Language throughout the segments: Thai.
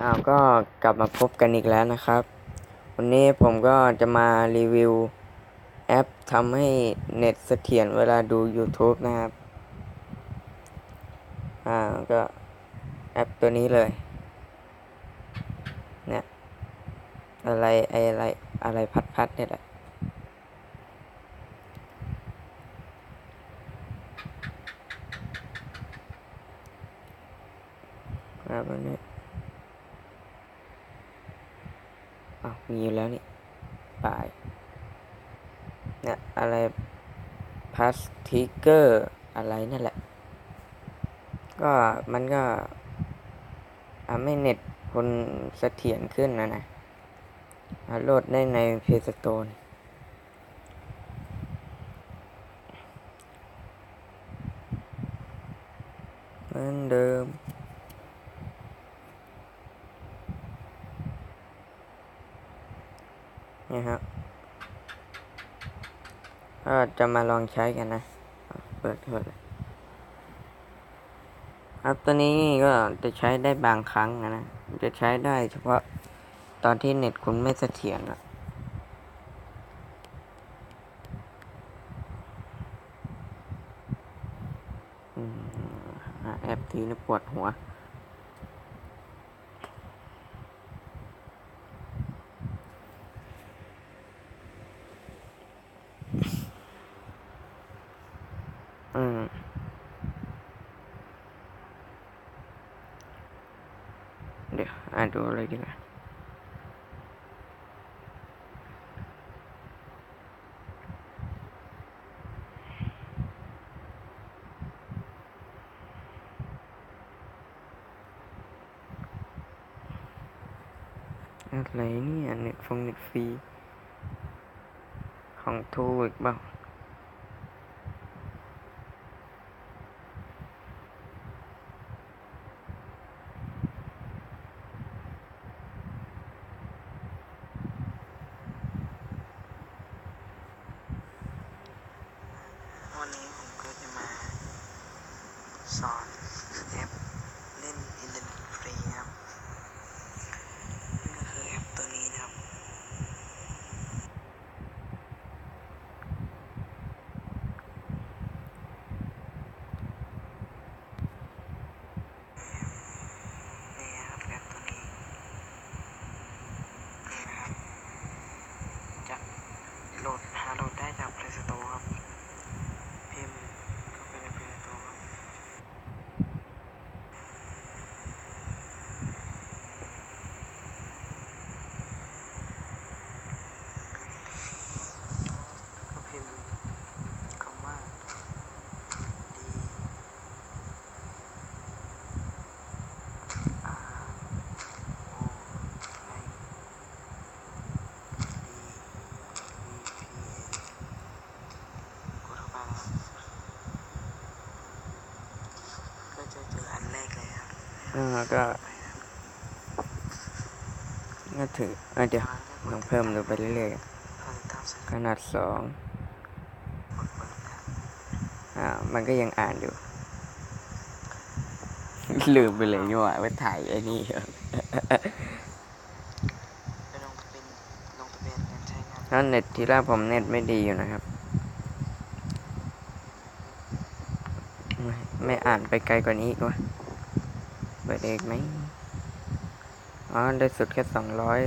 อ้าวก็กลับมาพบกันอีกแล้วนะครับ วันนี้ผมก็จะมารีวิวแอปทำให้เน็ตเสถียรเวลาดู YouTube นะครับอ่าก็แอปตัวนี้เลย เนี่ยอะไรไออะไรอะไรพัดพัดๆเนี่ยแหละครับวันนี้ อ้าวมีอยู่แล้วนี่ปลายเนี่ยอะไรพลาสติกเกอร์อะไรนั่นแหละ ก็มันก็ทำให้เน็ตคนเสถียรขึ้นนะนะโหลดได้ใน Play Store เหมือนเดิ นี่ครับก็จะมาลองใช้กันนะ เปิดเปิดครับตัวนี้ก็จะใช้ได้บางครั้งนะ จะใช้ได้เฉพาะตอนที่เน็ตคุณไม่เสถียรอะอืมหาแอปทีนี่ปวดหัว อืมเดี๋ยวอ่านดูเลยดีกว่า อะไรเนี่ยเน็ตฟงเน็ตฟรี ของทูอีกบ้าง วันนี้ผมก็จะมา สอนแอปเล่นอินเทอร์เน็ตฟรีนะครับนั่นก็คือแอปตัวนี้นะครับ นี่นะครับแอปตัวนี้นี่นะครับ จะโหลดหาโหลดได้จาก Play Store ครับ พิมพ์เข้าไปใน Play Store ครับก็พิมพ์คำว่า D R O I D V P A กดเข้าไปนะครับก็จะเจออันแรกเลย ครับอ่าก็ก็ถืออะเดี๋ยวลองเพิ่มดูไปเรื่อยผลิตตามสัญๆขนาดสองกดเปิดนะครับอ่ามันก็ยังอ่านอยู่ ลืมไปเลยนี่หว่าว่าถ่ายไอ้นี่ไปลงทะเบียนลงทะเบียนการใช้งานถ้าเน็ตทีแรกผมเน็ตไม่ดีอยู่นะครับ ไม่ไม่อ่านไปไกลกว่านี้อีกวะเปิดเองไหมอ๋อ ได้สุดแค่สองร้อย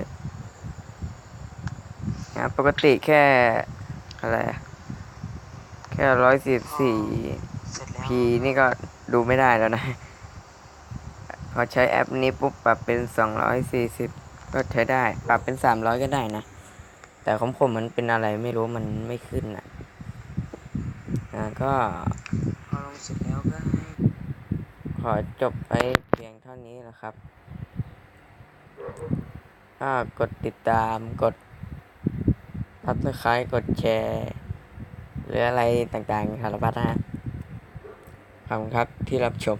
ปกติแค่ อะไรอะแค่ร้อยสี่สี่เสร็จแล้วพีนี่ก็ดูไม่ได้แล้วนะ พอใช้แอปนี้ปุ๊บปรับเป็นสองร้อยสี่สิบก็ใช้ได้ ปรับเป็นสามร้อยก็ได้นะ แต่ของผมมันเป็นอะไรไม่รู้มันไม่ขึ้นอะอ่าก็พอลงเสร็จแล้วก็ให้ขอจบไป เพียงเท่านี้นะครับก็กดติดตามกดทับสไครต์กดแชร์ หรืออะไรต่างๆสารพัดนะฮะขอบคุณครับที่รับชม